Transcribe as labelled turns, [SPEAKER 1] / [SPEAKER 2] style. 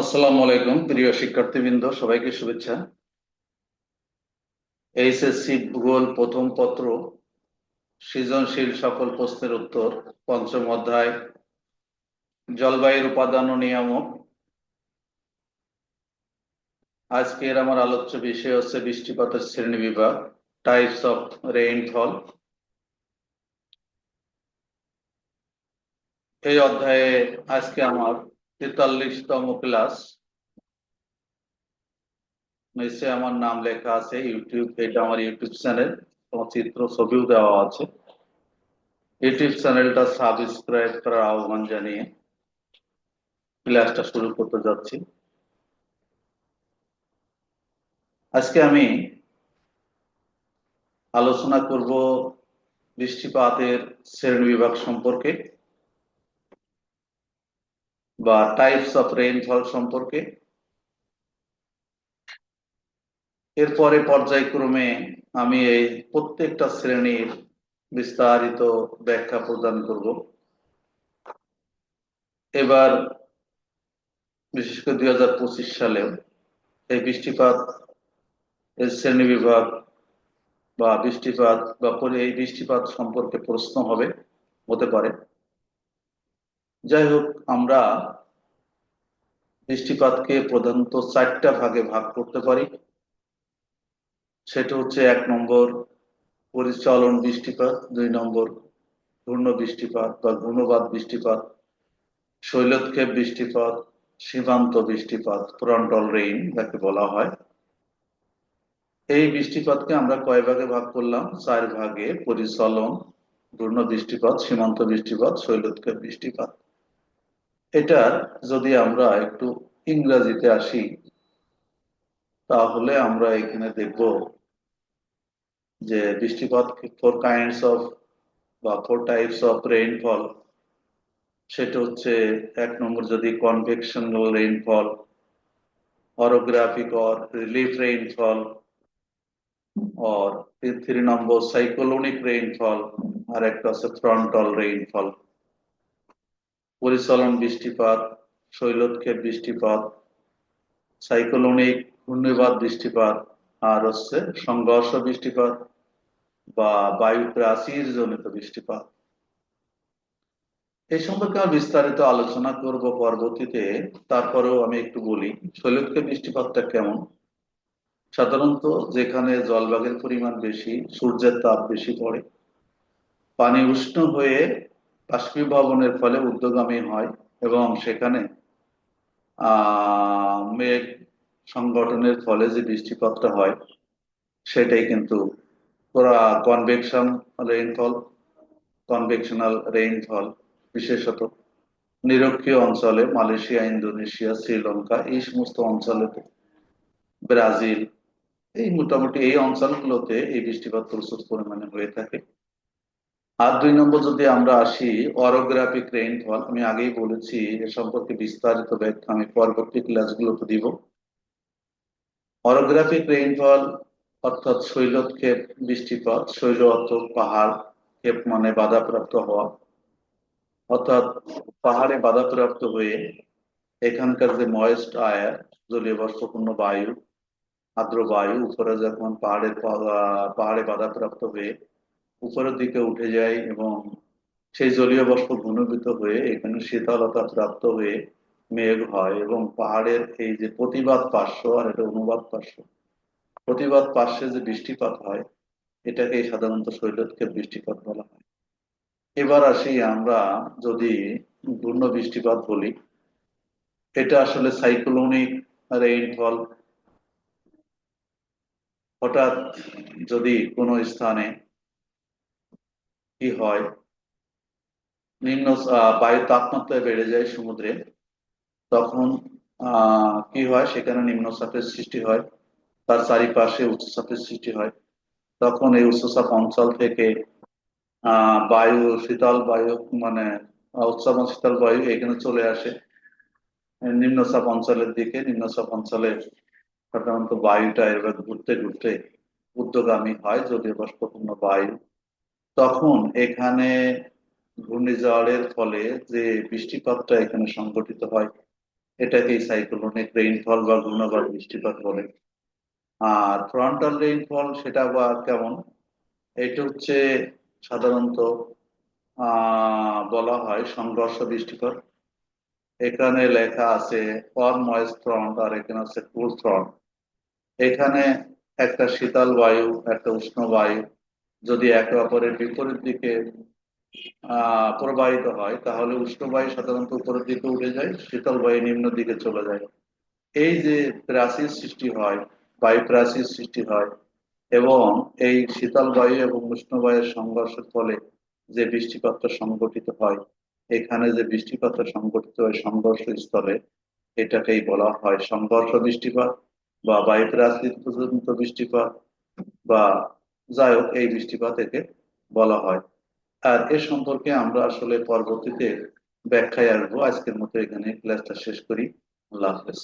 [SPEAKER 1] আসসালামু আলাইকুম, প্রিয় শিক্ষার্থীবৃন্দ, সবাইকে শুভেচ্ছা। এইচএসসি ভূগোল প্রথম পত্র, সৃজনশীল সকল প্রশ্নের উত্তর, পঞ্চম অধ্যায়, জলবায়ুর উপাদান ও নিয়ামক। আজকের আমার আলোচ্য বিষয় হচ্ছে বৃষ্টিপাতের শ্রেণি বিভাগ টাইপস অফ রেইনফল এই অধ্যায়ে আজকে আমার তেতাল্লিশতম ক্লাস। নিচে আমার নাম লেখা আছে ইউটিউব, এটা আমার ইউটিউব চ্যানেল, তোমার চিত্র, ছবিও দেওয়া আছে। ইউটিউব চ্যানেলটা সাবস্ক্রাইব করার আহ্বান জানিয়ে ক্লাসটা শুরু করতে যাচ্ছি। আজকে আমি আলোচনা করব বৃষ্টিপাতের শ্রেণি বিভাগ সম্পর্কে। বা টাইপস অফ রেইনফল সম্পর্কে। এরপরে পর্যায়ক্রমে আমি এই প্রত্যেকটা শ্রেণির বিস্তারিত ব্যাখ্যা প্রদান করব। এবার, বিশেষ করে দুই হাজার পঁচিশ সালেও এই বৃষ্টিপাত এর শ্রেণি বিভাগ বা বৃষ্টিপাত বা এই বৃষ্টিপাত সম্পর্কে প্রশ্ন হবে, হতে পারে। যাই হোক আমরা বৃষ্টিপাতকে প্রধানত চারটা ভাগে ভাগ করতে পারি। সেটা হচ্ছে এক নম্বর পরিচালন বৃষ্টিপাত দুই নম্বর ঘূর্ণ বৃষ্টিপাত বা ঘূর্ণবাদ বৃষ্টিপাত শৈলক্ষেপ বৃষ্টিপাত সীমান্ত বৃষ্টিপাত ফ্রন্টল রেইন যাকে বলা হয়। এই বৃষ্টিপাতকে আমরা কয় ভাগে ভাগ করলাম? চার ভাগে পরিচালন, ঘূর্ণ বৃষ্টিপাত সীমান্ত বৃষ্টিপাত শৈলক্ষেপ বৃষ্টিপাত এটা যদি আমরা একটু ইংরেজিতে আসি, তাহলে আমরা এখানে দেখব যে বৃষ্টিপাত ফোর কাইন্ডস অফ বা ফোর টাইপস অফ রেইনফল সেটা হচ্ছে এক নম্বর যদি convectional rainfall orographic or relief rainfall or three number cyclonic rainfall আর একটা হচ্ছে ফ্রন্টাল রেইনফল পরিচলন বৃষ্টিপাত শৈলোৎক্ষেপ বৃষ্টিপাত, সাইক্লোনিক ঘূর্ণিবাদ বৃষ্টিপাত, আর হচ্ছে সংঘর্ষ বৃষ্টিপাত বা বায়ু প্রাচীর জনিত বৃষ্টিপাত। এই সম্পর্কে আমি বিস্তারিত আলোচনা করব পরবর্তীতে, তারপরেও আমি একটু বলি শৈলোৎক্ষেপ বৃষ্টিপাতটা কেমন? সাধারণত যেখানে জলবাগের পরিমাণ বেশি, সূর্যের তাপ বেশি পড়ে, পানি উষ্ণ হয়ে বাষ্পীভবনের ফলে উদ্যোগামী হয় এবং সেখানে মেঘ সংগঠনের ফলে যে বৃষ্টিপাতটা হয়, সেটাই কিন্তু কনভেকশন রেইনফল কনভেকশনাল রেইনফল বিশেষত নিরক্ষীয় অঞ্চলে মালয়েশিয়া, ইন্দোনেশিয়া, শ্রীলঙ্কা, এই সমস্ত অঞ্চলেতে, ব্রাজিল, এই মোটামুটি এই অঞ্চলগুলোতে এই বৃষ্টিপাত প্রচুর পরিমাণে হয়ে থাকে। আর দুই নম্বর যদি আমরা আসি অরোগ্রাফিক রেইনফল আমি আগেই বলেছি এ সম্পর্কে বিস্তারিত ব্যাখ্যা আমি পরবর্তী ক্লাসগুলোতে দিব। অরোগ্রাফিক রেইনফল অর্থাৎ শৈলক্ষেপ বৃষ্টিপাত শৈল অর্থ পাহাড়, ক্ষেপ মানে বাধাপ্রাপ্ত হওয়া। অর্থাৎ পাহাড়ে বাধাপ্রাপ্ত হয়ে এখানকার যে ময়েস্ট আয়ার জলীয় বাষ্পপূর্ণ বায়ু, আর্দ্র বায়ু, উপরে যখন পাহাড়ের পাহাড়ে বাধাপ্রাপ্ত হয়ে উপরের দিকে উঠে যায় এবং সেই জলীয় বাষ্প ঘনীভূত হয়ে এখানে শীতলতা প্রাপ্ত হয়ে মেঘ হয় এবং পাহাড়ের এই যে প্রতিবাদ পার্শ্ব, আর এটা অনুবাদ পার্শ্ব, প্রতিবাদ পার্শ্বে যে বৃষ্টিপাত হয় এটাকে সাধারণত শৈলক্ষেপ বৃষ্টিপাত বলা হয়। এবার আসি আমরা যদি ঘূর্ণ বৃষ্টিপাত বলি, এটা আসলে সাইক্লোনিক রেইনফল হঠাৎ যদি কোনো স্থানে কি হয়? নিম্ন বায়ুর তাপমাত্রা বেড়ে যায় সমুদ্রে, তখন কি হয়? সেখানে নিম্নচাপের সৃষ্টি হয়, তার চারিপাশে উচ্চচাপের সৃষ্টি হয়। তখন এই উচ্চচাপ অঞ্চল থেকে বায়ু, শীতল বায়ু মানে উচ্চাপ শীতল বায়ু এখানে চলে আসে। নিম্নচাপ অঞ্চলের দিকে, নিম্নচাপ অঞ্চলে সাধারণত বায়ুটা এবার ঘুরতে ঘুরতে উদ্যোগামী হয়, যদিও বাষ্পপূর্ণ বায়ু। তখন এখানে ঘূর্ণিঝড়ের ফলে যে বৃষ্টিপাতটা এখানে সংঘটিত হয়, এটাকেই সাইক্লোনিক রেইনফল বা ঘূর্ণাবাদ বৃষ্টিপাত বলে। আর ফ্রন্টাল রেইনফল সেটা বা কেমন? এটা হচ্ছে সাধারণত বলা হয় সংঘর্ষ বৃষ্টিপাত। এখানে লেখা আছে ওয়ান ময়েস ফ্রন্ট আর এখানে আছে কুল ফ্রন্ট এখানে একটা শীতল বায়ু, একটা উষ্ণ বায়ু যদি একে অপরের বিপরীত দিকে প্রবাহিত হয়, তাহলে উষ্ণ বায়ু সাধারণত উপরের দিকে উঠে যায়, শীতল বায়ু নিম্ন দিকে চলে যায়। এই যে প্রাচীর সৃষ্টি হয়, বায়ু প্রাচীর সৃষ্টি হয়, এবং এই শীতল বায়ু এবং উষ্ণ বায়ুর সংঘর্ষের ফলে যে বৃষ্টিপাতটা সংঘটিত হয়, এখানে যে বৃষ্টিপাতটা সংঘটিত হয় সংঘর্ষ স্থলে, এটাকেই বলা হয় সংঘর্ষ বৃষ্টিপাত বা বায়ু প্রাচীর পর্যন্ত বৃষ্টিপাত বা যাই হোক এই বৃষ্টিপাত একে বলা হয়। আর এ সম্পর্কে আমরা আসলে পরবর্তীতে ব্যাখ্যায় আসব। আজকের মতো এখানে ক্লাসটা শেষ করি। আল্লাহ হাফেজ।